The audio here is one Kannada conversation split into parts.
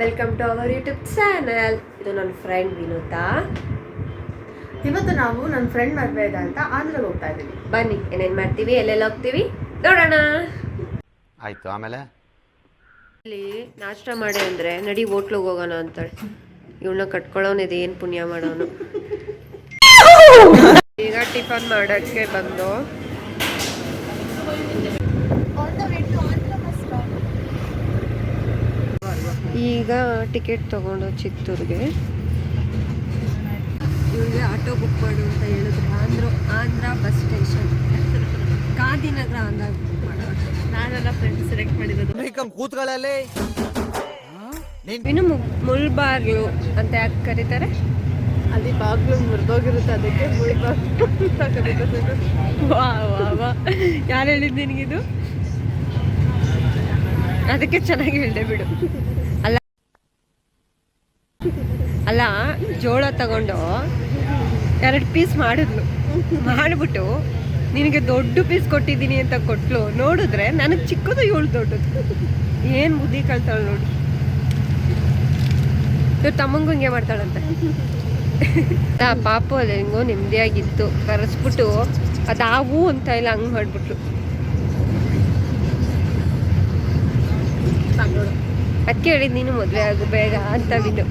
Welcome to our YouTube channel ಇದು ನನ್ನ ಫ್ರೆಂಡ್ ವಿನೋತಾ. ಇವತ್ತು ನಾವು ನನ್ನ ಫ್ರೆಂಡ್ ಮದುವೆ ಇದೆ ಅಂತ ಆಂಧ್ರಗೆ ಹೋಗ್ತಾ ಇದ್ದೀವಿ. ಬನ್ನಿ ಏನೇನು ಮಾಡ್ತೀವಿ ಎಲ್ಲೆಲ್ಲ ಹೋಗ್ತೀವಿ? ನೋಡೋಣ. ಆಯ್ತು ಆಮೇಲೆ? ಇಲ್ಲಿ ನಾಷ್ಟ ಮಾಡಿ ಅಂದರೆ ನಡಿ ಹೋಟ್ಲಿಗೆ ಹೋಗೋಣ ಅಂತಾಳೆ. ಇವಳನ್ನ ಕಟ್ಕೊಳ್ಳೋನಿದೆ ಏನು ಪುಣ್ಯ ಮಾಡೋನು. ಈಗ ಟಿಫನ್ ಮಾಡೋಕ್ಕೆ ಬಂದು ಈಗ ಟಿಕೆಟ್ ತಗೊಂಡು ಚಿತ್ತೂರಿಗೆ. ಇವಳಿಗೆ ಆಟೋ ಬುಕ್ ಮಾಡು ಅಂತ ಹೇಳಿದ್ರು. Andhra Andhra bus station Gandhinagar Andhra book ಮಾಡೋಣ ನಾನೆಲ್ಲ ಫ್ರೆಂಡ್ಸ್ ಸೆಲೆಕ್ಟ್ ಮಾಡಿರೋದು. ಕೂತ್ಗಳಲ್ಲಿ ಇನ್ನು ಮು- ಮುಳ್ಬಾಗ್ಲು ಅಂತ ಯಾಕೆ ಕರೀತಾರೆ? ಅಲ್ಲಿ ಬಾಗ್ಲು ಮುರಿದೋಗಿರುತ್ತೆ ಅದಕ್ಕೆ ಮುಳ್ಬಾಗ್ಲು ಅಂತ ಕರೀತಾರೆ. ವಾ ವಾ ವಾ. ಯಾರು ಹೇಳಿದ್ದು ನಿನಗಿದು? ಅದಕ್ಕೆ ಚೆನ್ನಾಗಿ ಹೇಳಿದೆ ಬಿಡು ಅಲ್ಲ ಅಲ್ಲ ಜೋಳ ತಗೊಂಡು ಎರಡು ಪೀಸ್ ಮಾಡಿದ್ಲು. ಮಾಡಿಬಿಟ್ಟು ನಿನಗೆ ದೊಡ್ಡ ಪೀಸ್ ಕೊಟ್ಟಿದ್ದೀನಿ ಅಂತ ಕೊಟ್ಲು. ನೋಡಿದ್ರೆ ನನಗೆ ಚಿಕ್ಕದು ಏಳು ದೊಡ್ಡದು. ಏನು ಬುದ್ಧಿ ಕಳ್ತಾಳೆ ನೋಡಿ. ಇವ್ರು ತಮ್ಮಂಗೂ ಹಿಂಗೆ ಮಾಡ್ತಾಳಂತೆ. ಆ ಪಾಪು ಅದು ಹೆಂಗೋ ನೆಮ್ಮದಿಯಾಗಿತ್ತು. ಕರೆಸ್ಬಿಟ್ಟು ಅದಾವು ಅಂತ ಇಲ್ಲ ಹಂಗೆ ಮಾಡಿಬಿಟ್ಲು. ಅದಕ್ಕೆ ಹೇಳಿದ್ ನೀನು ಮದುವೆ ಆಗು ಬೇಗ ಅಂತ ಬಿಡು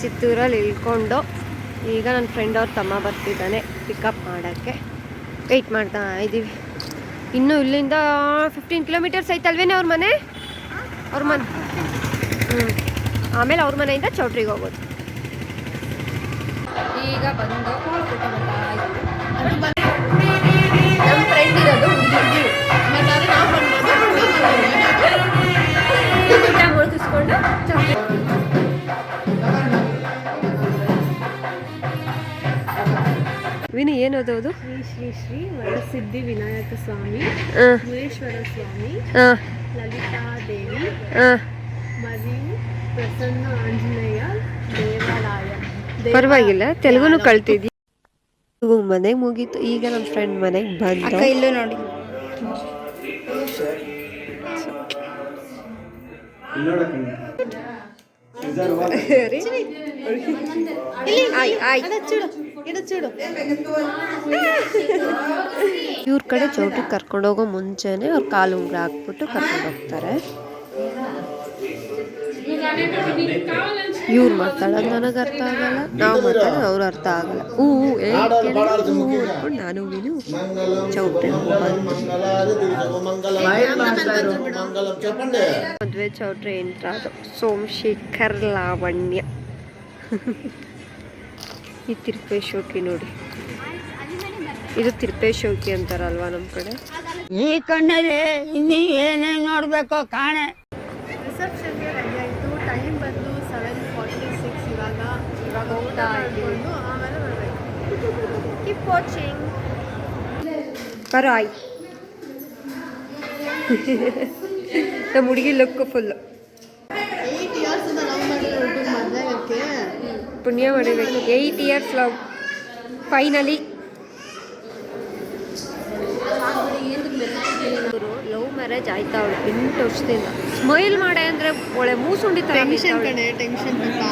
ಚಿತ್ತೂರಲ್ಲಿ ಇಳ್ಕೊಂಡು ಈಗ ನನ್ನ ಫ್ರೆಂಡ್ ಅವ್ರ ತಮ್ಮ ಬರ್ತಿದ್ದಾನೆ ಪಿಕಪ್ ಮಾಡೋಕ್ಕೆ. ವೆಯ್ಟ್ ಮಾಡ್ತಾ ಇದ್ದೀವಿ ಇನ್ನು ಇಲ್ಲಿಂದ ಫಿಫ್ಟೀನ್ ಕಿಲೋಮೀಟರ್ಸ್ ಐತಲ್ವೇನೆ ಅವ್ರ ಮನೆ? ಅವ್ರ ಮನೆ ಆಮೇಲೆ ಅವ್ರ ಮನೆಯಿಂದ ಚೌಟ್ರಿಗೆ ಹೋಗೋದು. ಈಗ ಬಂದು ವಿನಿ ಏನದು ಅದು? ಶ್ರೀ ಶ್ರೀ ಶ್ರೀ ವರಸಿದ್ಧಿ ವಿನಾಯಕ ಸ್ವಾಮಿ ಮುರೇಶ್ವರ ಸ್ವಾಮಿ ಹಾಂ. ಲಲಿತಾ ದೇವಿ ಹಾಂ. ಮರಿ ಪ್ರಸನ್ನ ಆಂಜನೇಯ ದೇವಾಲಯ. ಪರವಾಗಿಲ್ಲ ತೆಲುಗುನು ಕಲ್ತಿದ್ವಿ ಮನೆಗೆ ಮುಗೀತು ಈಗ ನಮ್ಮ ಫ್ರೆಂಡ್ ಮನೆಗೆ ಬಂದ. ಇಲ್ಲೂ ನೋಡಿ. ಇವ್ರ ಕಡೆ ಚೌಟಿಗೆ ಕರ್ಕೊಂಡೋಗೋ ಮುಂಚೆನೆ ಅವ್ರ ಕಾಲು ಉಂಗ್ರ ಹಾಕ್ಬಿಟ್ಟು ಕರ್ಕೊಂಡು ಹೋಗ್ತಾರೆ. ಇವ್ರು ಮಾತಾಡೋದು ನನಗೆ ಅರ್ಥ ಆಗಲ್ಲ ನಾವು ಮಾತಾಡೋದು ಅವ್ರು ಅರ್ಥ ಆಗಲ್ಲ. ಹೂ ಅಂದ್ಕೊಂಡು ನಾನು ನೀನು ಚೌಟ್ರಿ ಬಂದು ಮದುವೆ ಚೌಟ್ರಿ ಎಂಟ್ರ ಸೋಮಶೇಖರ್ ಲಾವಣ್ಯ. ಈ ತಿರುಪೇಶೋಕಿ ನೋಡಿ. ಇದು ತಿರುಪೇಶೋಕಿ ಅಂತಾರಲ್ವಾ ನಮ್ಮ ಕಡೆ? ಈ ಕಣ್ಣಲ್ಲಿ ಇನ್ನೀ ಏನೇನು ನೋಡ್ಬೇಕೋ ಕಾಣೆ. ರಿಸೆಪ್ಷನ್ಗೆ ರೆಡಿ ಆಯಿತು. ಟೈಮ್ ಬಂದು ಸೆವೆನ್ ಫಾರ್ಟಿ ಸಿಕ್ಸ್ ಇವಾಗ. ಇವಾಗ ಊಟ ಮಾಡಿಕೊಂಡು ಆಮೇಲೆ ಬರಬೇಕು. ಕೀಪ್ ವಾಚಿಂಗ್ ಬರೋ ಆಯ್ ನಮ್ಮ ಹುಡುಗಿ look full eight years love ಮಾಡಿ ಊಟಕ್ಕೆ ಮದುವೆಗೆ ಪುಣ್ಯ ಹೊಡಿಬೇಕು eight years love finally love marriage ಆಯ್ತಾ ಅವಳು? ಎಂಟು ವರ್ಷದಿಂದ. ಸ್ಮೈಲ್ ಮಾಡೆ ಅಂದ್ರೆ ಒಳ್ಳೆ ಮೂಸುಂಡಿ ತರ ಟೆನ್ಷನ್ ಟೆನ್ಷನ್ ಪಾಪ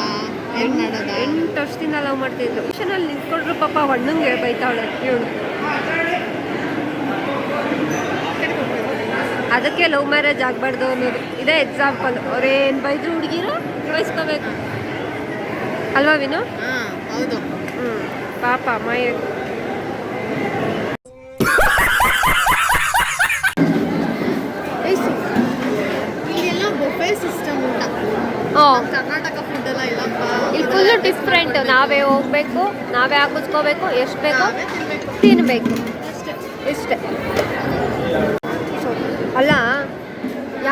ಏನು ಮಾಡೋದ? ಎಂಟು ವರ್ಷದಿಂದ ಲವ್ ಮಾಡ್ತಿದ್ಲು ಟೆನ್ಷನಲ್ಲಿ ನಿಂತ್ಕೊಂಡ್ರು ಪಾಪ ಹಣ್ಣಂಗೆ ಬೈತಾವಳೆ ಇವಳು ಅದಕ್ಕೆ ಲವ್ ಮ್ಯಾರೇಜ್ ಆಗಬಾರ್ದು ಅನ್ನೋದು. ಇದೇ ಎಕ್ಸಾಂಪಲ್ ಅವ್ರೇನು ಬೈದ್ರು ಹುಡುಗಿರು ಬಯಸ್ಕೋಬೇಕು ಅಲ್ವಾ ವಿನು? ಹಾಂ ಹೌದು. ಹ್ಞೂ ಪಾಪ ಮೈ ಇಲ್ಲಿ ಫುಲ್ಲು ಡಿಫ್ರೆಂಟ್ ನಾವೇ ಹೋಗ್ಬೇಕು ನಾವೇ ಹಾಕಿಸ್ಕೋಬೇಕು ಎಷ್ಟು ಬೇಕು ತಿನ್ಬೇಕು. ಇಷ್ಟೇ. ಅಲ್ಲ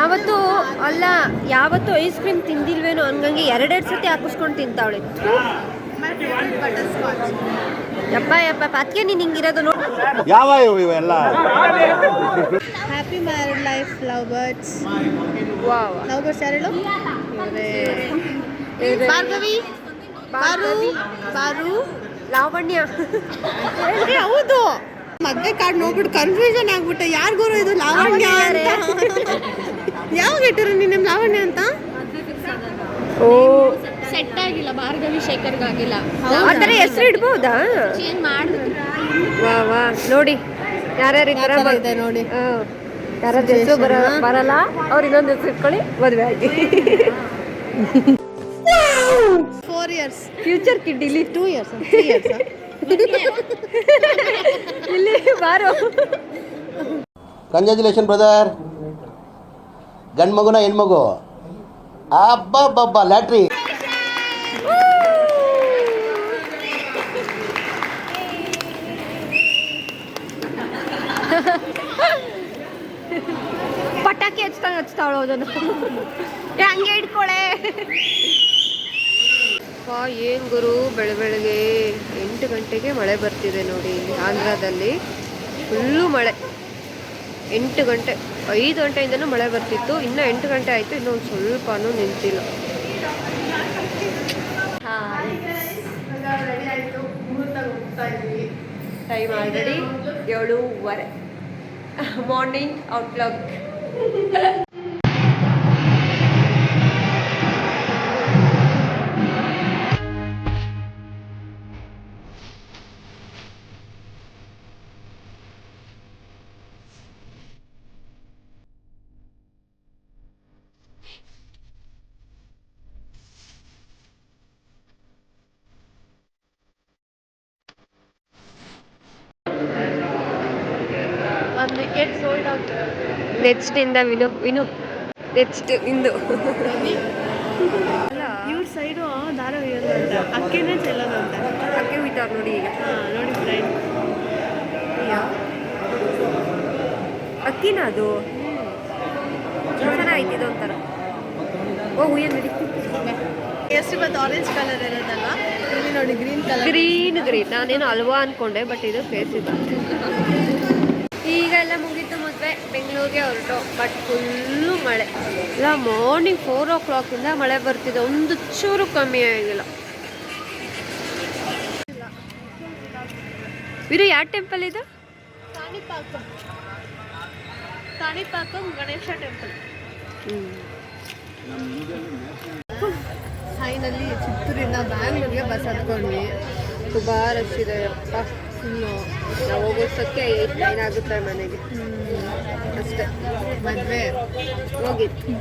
ಯಾವತ್ತೂ ಅಲ್ಲ ಯಾವತ್ತೂ ಐಸ್ ಕ್ರೀಮ್ ತಿಂದಿಲ್ವೇನೋ ಹಂಗಂಗೆ ಎರಡೆರಡು ಸತಿ ಹಾಕಿಸ್ಕೊಂಡು ತಿಂತಾವಳೆ. ಯಪ್ಪ ಯಪ್ಪ ಅದಕ್ಕೆ ನೀನು ಹಿಂಗಿರೋದು ನೋಡಿ. ಯಾವ ಇವೆಲ್ಲ? Happy married life love birds wow love birds ಯಾರು ಭಾರ್ಗವಿ ಬಾರು ಬಾರು? ಲಾವಣ್ಯ. ಹೌದು. ಮದ್ವೆ ಕಾರ್ಡ್ ನೋಡ್ಬಿಟ್ಟು ಕನ್ಫ್ಯೂಷನ್ ಆಗ್ಬಿಟ್ಟೆ ಯಾರಿಗೂ ಗುರು ಇದು ಲಾವಣ್ಯ ಅಂತ. ಯಾವಾಗ ಇಟ್ಟಿರೋ ನಿಮ್ಮ ನಿಮ್ ಲಾವಣ್ಯ ಅಂತ? ಓ. ಸೆಟ್ ಆಗಿಲ್ಲ ಭಾರ್ಗವಿ ಶೇಖರ್ಗೆ ಆಗಿಲ್ಲ ಆ ಥರ ಹೆಸರು ಇಡ್ಬೋದಾ? ಚೇಂಜ್ ಮಾಡಿದ್ರು. ವಾ ವಾ. ನೋಡಿ ಯಾರ್ಯಾರು ಈ ಥರ ಯಾವ ಇದೆ ನೋಡಿ. ಯಾರ್ಯಾರ ಹೆಸರು ಬರ ಬರಲ್ಲ ಅವ್ರ ಇನ್ನೊಂದು ಹೆಸರು ಇಟ್ಕೊಳ್ಳಿ ಮದುವೆ ಆಗಿ. ಫೋರ್ ಇಯರ್ಸ್ ಫ್ಯೂಚರ್ ಕಿಡ್ ಇಲ್ಲಿ. ಟೂ ಇಯರ್ಸ್ ಇಯರ್ಸ್ ಇಲ್ಲಿ ಬಾರೋ. ಕಂಗ್ರ್ಯಾಚುಲೇಷನ್ ಬ್ರದರ್ ಗಂಡು ಮಗುನ ಹೆಣ್ಮಗು? ಅಬ್ಬಬ್ಬಬ್ಬ ಲ್ಯಾಟ್ರಿ. ಪಟಾಕಿ ಹಚ್ತಂಗೆ ಹಚ್ತಾವಳು ಅದನ್ನು. ಹಂಗೆ ಇಟ್ಕೊಳೆ ಅಪ್ಪ ಏನು ಗುರು? ಬೆಳೆ ಬೆಳಗ್ಗೆ ಎಂಟು ಗಂಟೆಗೆ ಮಳೆ ಬರ್ತಿದೆ ನೋಡಿ ಆಂಧ್ರದಲ್ಲಿ. ಫುಲ್ಲು ಮಳೆ. ಎಂಟು ಗಂಟೆ, ಐದು ಗಂಟೆಯಿಂದನೂ ಮಳೆ ಬರ್ತಿತ್ತು, ಇನ್ನೂ ಎಂಟು ಗಂಟೆ ಆಯಿತು, ಇನ್ನೂ ಒಂದು ಸ್ವಲ್ಪನೂ ನಿಂತಿಲ್ಲ. ಟೈಮ್ ಆಲ್ರೆಡಿ ಏಳೂವರೆ. ಮಾರ್ನಿಂಗ್ ಔಟ್ಲುಕ್ ನೆಕ್ಸ್ಟ್ ಇಂದ ವಿನು ವಿನು ನೆಕ್ಸ್ಟ್ ಇಂದು. ಇವ್ರ ಸೈಡು ದಾರ ಅಂತ ಅಕ್ಕಿನೇ ಅಂತ ಅಕ್ಕಿ ಹೋಯ್ತಾರ ನೋಡಿ ಈಗ. ನೋಡಿ ಫ್ರೆಂಡ್ ಅಕ್ಕಿನ ಅದು? ಚೆನ್ನಾಗಿತ್ತು ಒಂಥರ. ಓ ಹುಯ್ಯನ್ ಕೇಸರಿ ಇವತ್ತು ಆರೆಂಜ್ ಕಲರ್ ಇರೋದಲ್ಲ ಇಲ್ಲಿ ನೋಡಿ ಗ್ರೀನ್ ಕಲರ್ ಗ್ರೀನ್ ಗ್ರೀನ್ ನಾನೇನು ಅಲ್ವಾ ಅನ್ಕೊಂಡೆ ಬಟ್ ಇದು ಫೇಸ್ ಇದೆ ಈಗ ಎಲ್ಲ ಮುಗೀತು ಮದುವೆ ಬೆಂಗಳೂರಿಗೆ ಹೊರಟು ಬಟ್ ಫುಲ್ಲು ಮಳೆ ಇಲ್ಲ ಮಾರ್ನಿಂಗ್ ಫೋರ್ ಓ ಕ್ಲಾಕಿಂದ ಮಳೆ ಬರ್ತಿದೆ ಒಂದು ಚೂರು ಕಮ್ಮಿ ಆಗಿಲ್ಲ ಇದು ಯಾವ ಟೆಂಪಲ್ ಇದು ಕಾಣಿಪಾಕಂ ಕಾಣಿಪಾಕಂ ಗಣೇಶ ಟೆಂಪಲ್ ಫೈನಲಿ ಚಿತ್ತೂರಿಂದ ಬ್ಯಾಂಗ್ಳೂರಿಗೆ ಬಸ್ ಹತ್ಕೊಂಡ್ವಿ ತುಂಬಾ ರಶ್ ಇದೆ ಅಪ್ಪ ನಾವು ಹೋಗೋಷ್ಟಕ್ಕೆ ಏಟ್ ನೈನ್ ಆಗುತ್ತೆ ಮನೆಗೆ? ಅಷ್ಟೇ. ಮದುವೆ. ಹೋಗಿತ್ತು